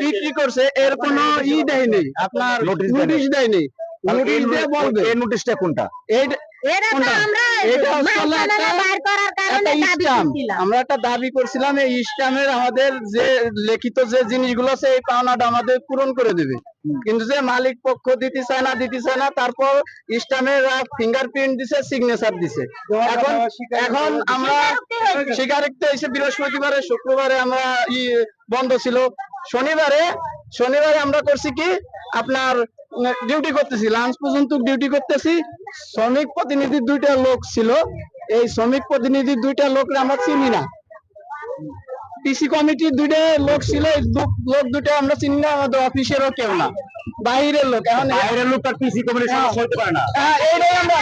বিক্রি করছে এর কোনো ই দেয়নি আপনার। নোটিশ দেয়নি নোটিশ দিয়ে বলবে। এই নোটিশটা কোনটা? এই? আমরা একটা- দাবি করছিলাম। আমরা একটা দাবি করছিলাম এই স্ট্যাম্পের আমাদের যে লিখিত যে জিনিসগুলো আছে এই পাওনাটা আমাদের পূরণ করে দেবে। কিন্তু যে মালিক পক্ষ দিতে চায় না দিতে চায় না তারপর স্ট্যাম্পের ফিঙ্গারপ্রিন্ট দিছে সিগনেচার দিছে। এখন এখন আমরা স্বীকারোক্তি হয়েছে। বৃহস্পতিবারে শুক্রবারে আমরা ই বন্ধ ছিল। শনিবারে শনিবারে আমরা করছি কি? আপনার ডিউটি করতেছি। লাঞ্চ পর্যন্ত ডিউটি করতেছি। শ্রমিক প্রতিনিধি দুইটা লোক ছিল। এই শ্রমিক প্রতিনিধি দুইটা লোক আমরা চিনি না। পিসি কমিটির দুইটা লোক ছিল। এই লোক দুটো আমরা চিনি না আমাদের অফিসেরও কেউ না। বাইরের লোক। এখন বাইরের লোক তার পিসি কোম্পানির সদস্য হতে পারে না। হ্যাঁ, এইটাই আমরা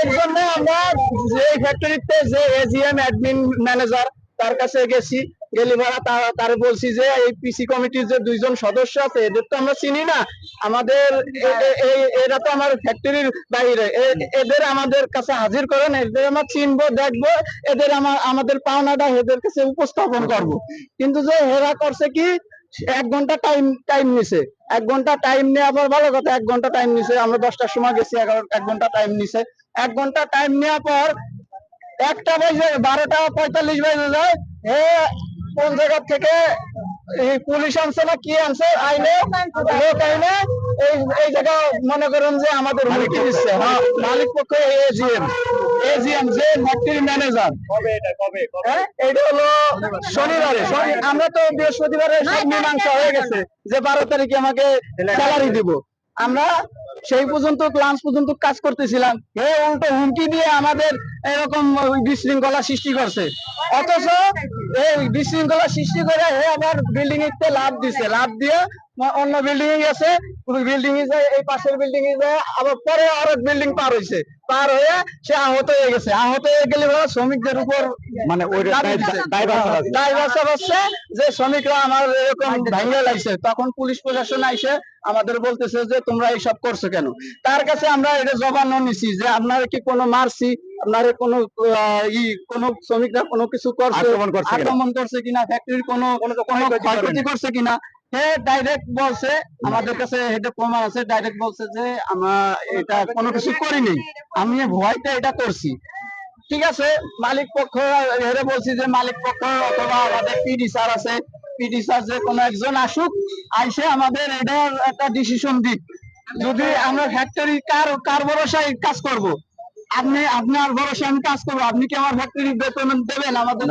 এর জন্য আমরা যে ফ্যাক্টরিতে যে এজিএম অ্যাডমিন ম্যানেজার তার কাছে গেছি। হাজির করেন, এদের আমরা চিনবো, দেখব, এদের আমার আমাদের পাওনাটা এদের কাছে উপস্থাপন করব। কিন্তু যে হেরা করছে কি, এক ঘণ্টা টাইম টাইম নিছে। এক ঘণ্টা টাইম নিয়ে আবার ভালো কথা, এক ঘণ্টা টাইম নিছে। আমরা দশটার সময় গেছি, এগারো, এক ঘণ্টা টাইম নিছে। এক ঘণ্টা টাইম নেওয়ার পর একটা বাজে, বারোটা পঁয়তাল্লিশ বাজে যায়, হে কোন জায়গা থেকে এই পুলিশ আনছে না কি আনছে আইনে লোক আইনে এই এই জায়গা মনে করেন যে আমাদের হুমকি দিচ্ছে। হ্যাঁ মালিক পক্ষ এজিএম। এজিএম যে ফ্যাক্টরি ম্যানেজার এটা কবে হ্যাঁ হলো শনিবারে। শনি- আমরা তো বৃহস্পতিবারে সব মীমাংসা হয়ে গেছে যে বারো তারিখে আমাকে স্যালারি দিব। আমরা সেই পর্যন্ত লাঞ্চ পর্যন্ত কাজ করতেছিলাম। হে উল্টো হুমকি দিয়ে আমাদের এরকম বিশৃঙ্খলা সৃষ্টি করছে। অথচ এই বিশৃঙ্খলা সৃষ্টি করে হে আবার বিল্ডিং এতে লাভ দিছে। লাভ দিয়ে অন্য বিল্ডিং এ গেছে বিল্ডিং এ যায় এই পাশের বিল্ডিং এ যায় আবার পরে আরেক বিল্ডিং পার হয়েছে পার হয়ে সে আহত হয়ে গেছে। আহত হয়ে গেলে শ্রমিকদের উপর মানে যে শ্রমিকরা আমার এরকম ভাঙে লাগছে। তখন পুলিশ প্রশাসন আইসে আমাদের বলতেছে যে তোমরা এইসব করছ কেন? তার কাছে আমরা এটা জবানো নিছি যে আপনারা কি কোনো মারছি? আপনারা কোনো ই কোনো শ্রমিকরা কোনো কিছু করছে? আক্রমণ করছে কিনা? ফ্যাক্টরির কোনো কোনো ক্ষয়ক্ষতি করছে কিনা? সে ডাইরেক্ট বলছে আমাদের কাছে এটা প্রমাণ আছে ডাইরেক্ট বলছে যে আমরা এটা কোনো কিছু করিনি। আমি ভয়তে এটা করছি। ঠিক আছে মালিক পক্ষ হেরে বলছি যে মালিক পক্ষ অথবা আমাদের পিডি স্যার আছে। পিডি স্যার যে কোনো একজন আসুক আইসে আমাদের এটার একটা ডিসিশন দিক। যদি আমরা ফ্যাক্টরি কার কার ভরসায় কাজ করব? আপনি আপনার ভরসায় আমি কাজ করব। আপনি কি আমার ফ্যাক্টরি বেতন দেবেন আমাদের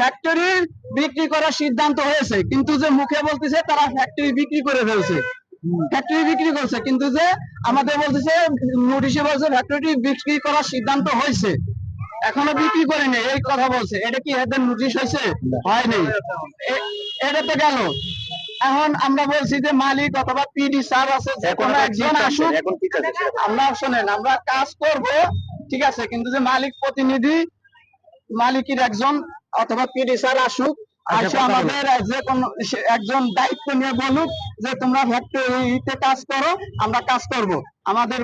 ফ্যাক্টরি বিক্রি করার সিদ্ধান্ত হয়েছে, কিন্তু যে মুখে বলতেছে তারা ফ্যাক্টরি বিক্রি করে ফেলছে। ফ্যাক্টরি বিক্রি করছে, কিন্তু যে আমাদের বলতেছে নোটিশে বলছে ফ্যাক্টরি বিক্রি করার সিদ্ধান্ত হয়েছে। এখনও বিক্রি করেনি, এই কথা বলছে। এটা কি এদের নোটিশ হয়েছে? হয়নি। এটা তো গেল। এখন আমরা বলছি যে মালিক অথবা পিডি স্যার আছে যে কোনো একজন আসুক। আমরা শোনেন আমরা কাজ করব ঠিক আছে কিন্তু যে মালিক প্রতিনিধি মালিকের একজন অথবা পিডি স্যার আসুক আচ্ছা, আসে আমাদের যে কোন সে- একজন দায়িত্ব নিয়ে বলুক যে তোমরা ফ্যাক্টরিতে কাজ করো আমরা কাজ করব। আমাদের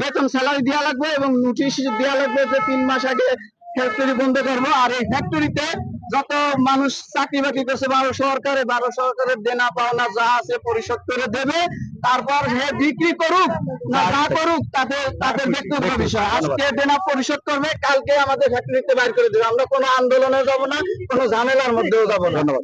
বেতন স্যালারি দেওয়া লাগবে এবং নোটিশ দেওয়া লাগবে যে তিন মাস আগে ফ্যাক্টরি বন্ধ করব আর এই ফ্যাক্টরিতে যত মানুষ চাকরি বাকরি করছে বারো সরকারে বারো সরকারের দেনা পাওনা যা আছে পরিশোধ করে দেবে তারপর হে বিক্রি করুক না না করুক তাদের তাদের ব্যক্তিগত বিষয় আজকে দেনা পরিশোধ করবে কালকে আমাদের ফ্যাক্টরিতে বাইর করে দেবে। আমরা কোনো আন্দোলনে যাব না কোনো ঝামেলার মধ্যেও যাব না। ধন্যবাদ।